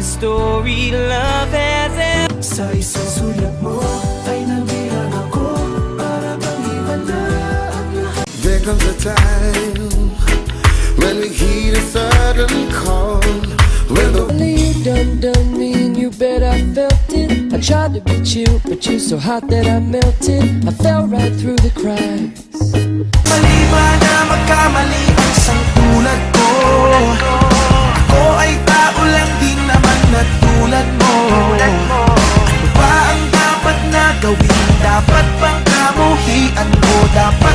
Greatest story love has ever. Sa isang sulat mo Ay nabilang ako Para bang iba na ang lahat There comes a time when we hear a sudden call. When the You done done me and you bet I felt it I tried to be chill but you're so hot that I melted I fell right through tulad mo Ano ba ang dapat na gawin? Dapat bang kamuhian ko? Dapat